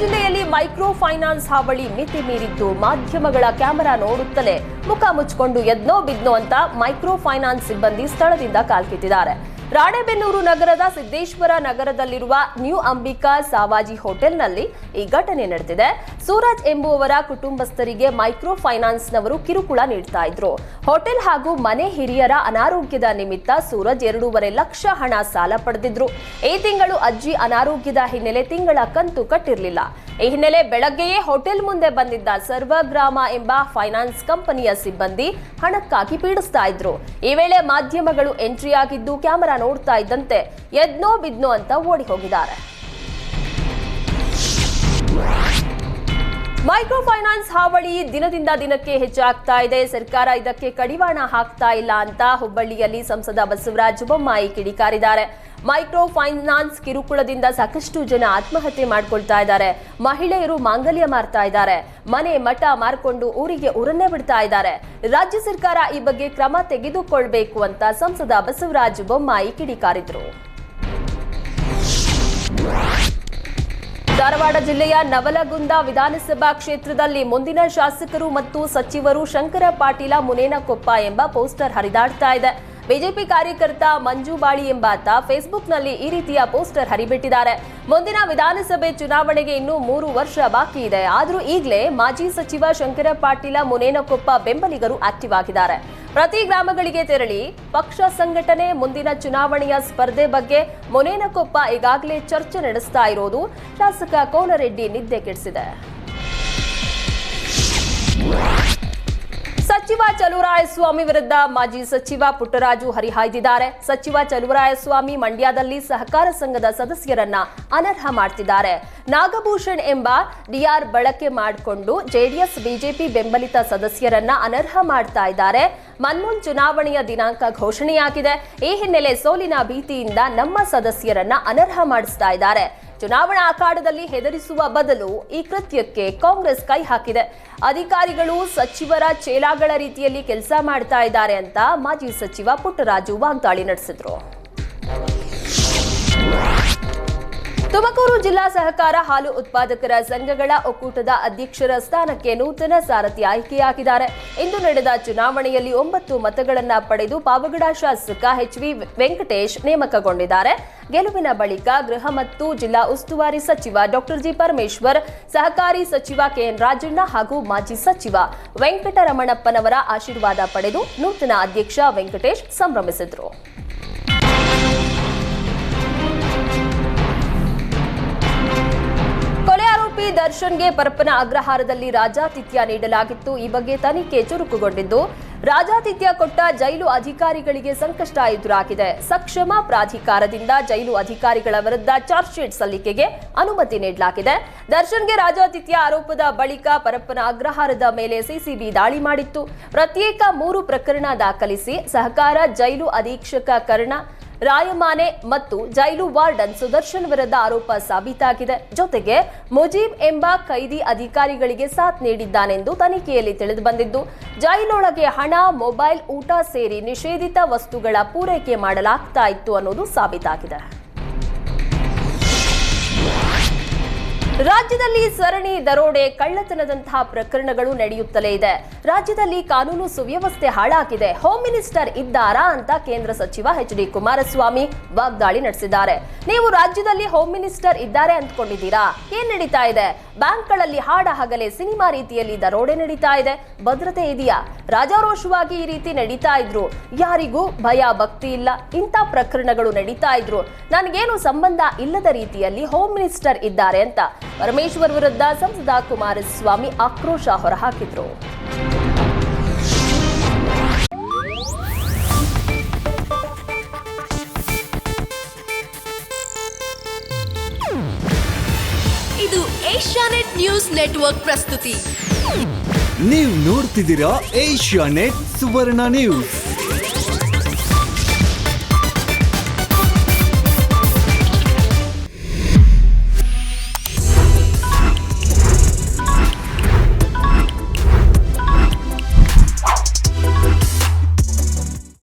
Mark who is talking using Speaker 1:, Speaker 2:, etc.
Speaker 1: ಜಿಲ್ಲೆಯಲ್ಲಿ micro finance ಹಾವಳಿ ಮಿತಿ ಮೀರಿದ್ದು ಮಾಧ್ಯಮಗಳ ಕ್ಯಾಮೆರಾ ನೋಡುತ್ತಲೇ ಮುಖ ಮುಚ್ಚಿಕೊಂಡು ಎದ್ನೋ ಬಿದ್ನೋ ಅಂತ ಮೈಕ್ರೋ ಫೈನಾನ್ಸ್ ಸಿಬ್ಬಂದಿ ಸ್ಥಳದಿಂದ ಕಾಲ್ಕಿತ್ತಿದ್ದಾರೆ ರಾಣೆಬೆನ್ನೂರು ನಗರದ ಸಿದ್ದೇಶ್ವರ ನಗರದಲ್ಲಿರುವ ನ್ಯೂ ಅಂಬಿಕಾ ಸಾವಾಜಿ ಹೋಟೆಲ್ನಲ್ಲಿ ಈ ಘಟನೆ ನಡೆದಿದೆ. ಸೂರಜ್ ಎಂಬುವವರ ಕುಟುಂಬಸ್ಥರಿಗೆ ಮೈಕ್ರೋ ಫೈನಾನ್ಸ್ನವರು ಕಿರುಕುಳ ನೀಡ್ತಾ ಇದ್ರು. ಹೋಟೆಲ್ ಹಾಗೂ ಮನೆ ಹಿರಿಯರ ಅನಾರೋಗ್ಯದ ನಿಮಿತ್ತ ಸೂರಜ್ ಎರಡೂವರೆ ಲಕ್ಷ ಹಣ ಸಾಲ ಪಡೆದಿದ್ರು. ಈ ತಿಂಗಳು ಅಜ್ಜಿ ಅನಾರೋಗ್ಯದ ಹಿನ್ನೆಲೆ ತಿಂಗಳ ಕಂತು ಕಟ್ಟಿರಲಿಲ್ಲ. ಈ ಹಿನ್ನೆಲೆ ಬೆಳಗ್ಗೆಯೇ ಹೋಟೆಲ್ ಮುಂದೆ ಬಂದಿದ್ದ ಸರ್ವಗ್ರಾಮ ಎಂಬ ಫೈನಾನ್ಸ್ ಕಂಪನಿಯ ಸಿಬ್ಬಂದಿ ಹಣಕ್ಕಾಗಿ ಪೀಡಿಸ್ತಾ ಇದ್ರು. ಈ ವೇಳೆ ಮಾಧ್ಯಮಗಳು ಎಂಟ್ರಿ ಆಗಿದ್ದು ಕ್ಯಾಮೆರಾ ನೋಡ್ತಾ ಇದ್ದಂತೆ ಎದ್ನೋ ಬಿದ್ನೋ ಅಂತ ಓಡಿ ಹೋಗಿದ್ದಾರೆ. ಮೈಕ್ರೋ ಫೈನಾನ್ಸ್ ಹಾವಳಿ ದಿನದಿಂದ ದಿನಕ್ಕೆ ಹೆಚ್ಚಾಗ್ತಾ ಇದೆ. ಸರ್ಕಾರ ಇದಕ್ಕೆ ಕಡಿವಾಣ ಹಾಕ್ತಾ ಇಲ್ಲ ಅಂತ ಹುಬ್ಬಳ್ಳಿಯಲ್ಲಿ ಸಂಸದ ಬಸವರಾಜ ಬೊಮ್ಮಾಯಿ ಕಿಡಿಕಾರಿದ್ದಾರೆ. ಮೈಕ್ರೋ ಫೈನಾನ್ಸ್ ಕಿರುಕುಳದಿಂದ ಸಾಕಷ್ಟು ಜನ ಆತ್ಮಹತ್ಯೆ ಮಾಡ್ಕೊಳ್ತಾ ಇದ್ದಾರೆ. ಮಹಿಳೆಯರು ಮಾಂಗಲ್ಯ ಮಾರ್ತಾ ಇದ್ದಾರೆ. ಮನೆ ಮಠ ಮಾರ್ಕೊಂಡು ಊರಿಗೆ ಊರನ್ನೇ ಬಿಡ್ತಾ ಇದ್ದಾರೆ. ರಾಜ್ಯ ಸರ್ಕಾರ ಈ ಬಗ್ಗೆ ಕ್ರಮ ತೆಗೆದುಕೊಳ್ಬೇಕು ಅಂತ ಸಂಸದ ಬಸವರಾಜ ಬೊಮ್ಮಾಯಿ ಕಿಡಿಕಾರಿದ್ರು. ಧಾರವಾಡ ಜಿಲ್ಲೆಯ ನವಲಗುಂದ ವಿಧಾನಸಭಾ ಕ್ಷೇತ್ರದಲ್ಲಿ ಮುಂದಿನ ಶಾಸಕರು ಮತ್ತು ಸಚಿವರು ಶಂಕರ ಪಾಟೀಲ ಮುನೇನಕೊಪ್ಪ ಎಂಬ ಪೋಸ್ಟರ್ ಹರಿದಾಡ್ತಾ ಇದೆ. ಬಿಜೆಪಿ ಕಾರ್ಯಕರ್ತ ಮಂಜು ಬಾಳಿ ಎಂಬಾತ ಫೇಸ್ಬುಕ್ನಲ್ಲಿ ಈ ರೀತಿಯ ಪೋಸ್ಟರ್ ಹರಿಬಿಟ್ಟಿದ್ದಾರೆ. ಮುಂದಿನ ವಿಧಾನಸಭೆ ಚುನಾವಣೆಗೆ ಇನ್ನೂ ಮೂರು ವರ್ಷ ಬಾಕಿ ಇದೆ. ಆದರೂ ಈಗಲೇ ಮಾಜಿ ಸಚಿವ ಶಂಕರ ಪಾಟೀಲ ಮುನೇನಕೊಪ್ಪ ಬೆಂಬಲಿಗರು ಆಕ್ಟಿವ್ ಆಗಿದ್ದಾರೆ. ಪ್ರತಿ ಗ್ರಾಮಗಳಿಗೆ ತೆರಳಿ ಪಕ್ಷ ಸಂಘಟನೆ ಮುಂದಿನ ಚುನಾವಣೆಯ ಸ್ಪರ್ಧೆ ಬಗ್ಗೆ ಮುನೇನಕೊಪ್ಪ ಈಗಾಗಲೇ ಚರ್ಚೆ ನಡೆಸ್ತಾ ಇರೋದು ಶಾಸಕ ಕೋನರೆಡ್ಡಿ ನಿದ್ದೆ ಕೆಡಿಸಿದೆ. ಸಚಿವ ಚಲುವರಾಯಸ್ವಾಮಿ ವಿರುದ್ಧ ಮಾಜಿ ಸಚಿವ ಪುಟ್ಟರಾಜು ಹರಿಹಾಯ್ದಿದ್ದಾರೆ. ಸಚಿವ ಚಲುವರಾಯಸ್ವಾಮಿ ಮಂಡ್ಯದಲ್ಲಿ ಸಹಕಾರ ಸಂಘದ ಸದಸ್ಯರನ್ನ ಅನರ್ಹ ಮಾಡ್ತಿದ್ದಾರೆ. ನಾಗಭೂಷಣ್ ಎಂಬ ಡಿಆರ್ ಬಳಕೆ ಮಾಡಿಕೊಂಡು ಜೆಡಿಎಸ್, ಬಿಜೆಪಿ ಬೆಂಬಲಿತ ಸದಸ್ಯರನ್ನ ಅನರ್ಹ ಮಾಡ್ತಾ ಇದ್ದಾರೆ. ಮನ್ಮೂನ್ ಚುನಾವಣೆಯ ದಿನಾಂಕ ಘೋಷಣೆಯಾಗಿದೆ. ಈ ಹಿನ್ನೆಲೆ ಸೋಲಿನ ಭೀತಿಯಿಂದ ನಮ್ಮ ಸದಸ್ಯರನ್ನ ಅನರ್ಹ ಮಾಡಿಸ್ತಾ ಇದ್ದಾರೆ. ಚುನಾವಣಾ ಅಖಾಡದಲ್ಲಿ ಹೆದರಿಸುವ ಬದಲು ಈ ಕೃತ್ಯಕ್ಕೆ ಕಾಂಗ್ರೆಸ್ ಕೈ ಹಾಕಿದೆ. ಅಧಿಕಾರಿಗಳು, ಸಚಿವರ ಚೇಲಾಗಳ ರೀತಿಯಲ್ಲಿ ಕೆಲಸ ಮಾಡ್ತಾ ಇದ್ದಾರೆ ಅಂತ ಮಾಜಿ ಸಚಿವ ಪುಟ್ಟರಾಜು ವಾಗ್ದಾಳಿ ನಡೆಸಿದ್ರು. ತುಮಕೂರು ಜಿಲ್ಲಾ ಸಹಕಾರ ಹಾಲು ಉತ್ಪಾದಕರ ಸಂಘಗಳ ಒಕ್ಕೂಟದ ಅಧ್ಯಕ್ಷರ ಸ್ಥಾನಕ್ಕೆ ನೂತನ ಸಾರಥಿ ಆಯ್ಕೆಯಾಗಿದ್ದಾರೆ. ಇಂದು ನಡೆದ ಚುನಾವಣೆಯಲ್ಲಿ ಒಂಬತ್ತು ಮತಗಳನ್ನು ಪಡೆದು ಪಾವಗಡ ಶಾಸಕ ಎಚ್ ವಿ ವೆಂಕಟೇಶ್ ನೇಮಕಗೊಂಡಿದ್ದಾರೆ. ಗೆಲುವಿನ ಬಳಿಕ ಗೃಹ ಮತ್ತು ಜಿಲ್ಲಾ ಉಸ್ತುವಾರಿ ಸಚಿವ ಡಾಕ್ಟರ್ ಜಿ ಪರಮೇಶ್ವರ್, ಸಹಕಾರಿ ಸಚಿವ ಕೆಎನ್ ರಾಜಣ್ಣ ಹಾಗೂ ಮಾಜಿ ಸಚಿವ ವೆಂಕಟರಮಣಪ್ಪನವರ ಆಶೀರ್ವಾದ ಪಡೆದು ನೂತನ ಅಧ್ಯಕ್ಷ ವೆಂಕಟೇಶ್ ಸಂಭ್ರಮಿಸಿದರು. ದರ್ಶನ್ಗೆ ಪರಪ್ಪನ ಅಗ್ರಹಾರದಲ್ಲಿ ರಾಜಾತಿಥ್ಯ ನೀಡಲಾಗಿತ್ತು. ಈ ಬಗ್ಗೆ ತನಿಖೆ ಚುರುಕುಗೊಂಡಿದ್ದು, ರಾಜಾತಿಥ್ಯ ಕೊಟ್ಟ ಜೈಲು ಅಧಿಕಾರಿಗಳಿಗೆ ಸಂಕಷ್ಟ ಎದುರಾಗಿದೆ. ಸಕ್ಷಮ ಪ್ರಾಧಿಕಾರದಿಂದ ಜೈಲು ಅಧಿಕಾರಿಗಳ ವಿರುದ್ಧ ಚಾರ್ಜ್ ಶೀಟ್ ಸಲ್ಲಿಕೆಗೆ ಅನುಮತಿ ನೀಡಲಾಗಿದೆ. ದರ್ಶನ್ಗೆ ರಾಜಾತಿಥ್ಯ ಆರೋಪದ ಬಳಿಕ ಪರಪ್ಪನ ಅಗ್ರಹಾರದ ಮೇಲೆ ಸಿಸಿಬಿ ದಾಳಿ ಮಾಡಿತ್ತು. ಪ್ರತ್ಯೇಕ ಮೂರು ಪ್ರಕರಣ ದಾಖಲಿಸಿ, ಸಹಕಾರ ಜೈಲು ಅಧೀಕ್ಷಕ ಕರ್ಣ ರಾಯಮಾನೆ ಮತ್ತು ಜೈಲು ವಾರ್ಡನ್ ಸುದರ್ಶನ್ ವಿರುದ್ಧ ಆರೋಪ ಸಾಬೀತಾಗಿದೆ. ಜೊತೆಗೆ ಮುಜೀಬ್ ಎಂಬ ಕೈದಿ ಅಧಿಕಾರಿಗಳಿಗೆ ಸಾಥ್ ನೀಡಿದ್ದಾನೆಂದು ತನಿಖೆಯಲ್ಲಿ ತಿಳಿದುಬಂದಿದ್ದು ಜೈಲೊಳಗೆ ಹಣ, ಮೊಬೈಲ್, ಊಟ ಸೇರಿ ನಿಷೇಧಿತ ವಸ್ತುಗಳ ಪೂರೈಕೆ ಮಾಡಲಾಗ್ತಾ ಇತ್ತು ಅನ್ನೋದು ಸಾಬೀತಾಗಿದೆ. ರಾಜ್ಯದಲ್ಲಿ ಸರಣಿ ದರೋಡೆ, ಕಳ್ಳತನದಂತಹ ಪ್ರಕರಣಗಳು ನಡೆಯುತ್ತಲೇ ಇದೆ. ರಾಜ್ಯದಲ್ಲಿ ಕಾನೂನು ಸುವ್ಯವಸ್ಥೆ ಹಾಳಾಗಿದೆ. ಹೋಮ್ ಮಿನಿಸ್ಟರ್ ಇದ್ದಾರಾ ಅಂತ ಕೇಂದ್ರ ಸಚಿವ ಎಚ್ ಡಿ ಕುಮಾರಸ್ವಾಮಿ ವಾಗ್ದಾಳಿ ನಡೆಸಿದ್ದಾರೆ. ನೀವು ರಾಜ್ಯದಲ್ಲಿ ಹೋಮ್ ಮಿನಿಸ್ಟರ್ ಇದ್ದಾರೆ ಅಂದ್ಕೊಂಡಿದ್ದೀರಾ? ಏನ್ ನಡೀತಾ ಇದೆ? ಬ್ಯಾಂಕ್ಗಳಲ್ಲಿ ಹಾಡ ಹಗಲೇ, ಸಿನಿಮಾ ರೀತಿಯಲ್ಲಿ ದರೋಡೆ ನಡೀತಾ ಇದೆ. ಭದ್ರತೆ ಇದೆಯಾ? ರಾಜಾರೋಷವಾಗಿ ಈ ರೀತಿ ನಡೀತಾ ಇದ್ರು. ಯಾರಿಗೂ ಭಯ, ಭಕ್ತಿ ಇಲ್ಲ. ಇಂಥ ಪ್ರಕರಣಗಳು ನಡೀತಾ ಇದ್ರು. ನನಗೇನು ಸಂಬಂಧ ಇಲ್ಲದ ರೀತಿಯಲ್ಲಿ ಹೋಮ್ ಮಿನಿಸ್ಟರ್ ಇದ್ದಾರೆ ಅಂತ. ಪರಮೇಶ್ವರ್ ವಿರುದ್ಧ ಸಂಸದ ಕುಮಾರಸ್ವಾಮಿ ಆಕ್ರೋಶ ಹೊರಹಾಕಿದ್ರು.
Speaker 2: ಇದು ಏಷ್ಯಾನೆಟ್ ನ್ಯೂಸ್ ನೆಟ್ವರ್ಕ್ ಪ್ರಸ್ತುತಿ.
Speaker 3: ನೀವು ನೋಡ್ತಿದ್ದೀರಾ ಏಷ್ಯಾನೆಟ್ ಸುವರ್ಣ ನ್ಯೂಸ್.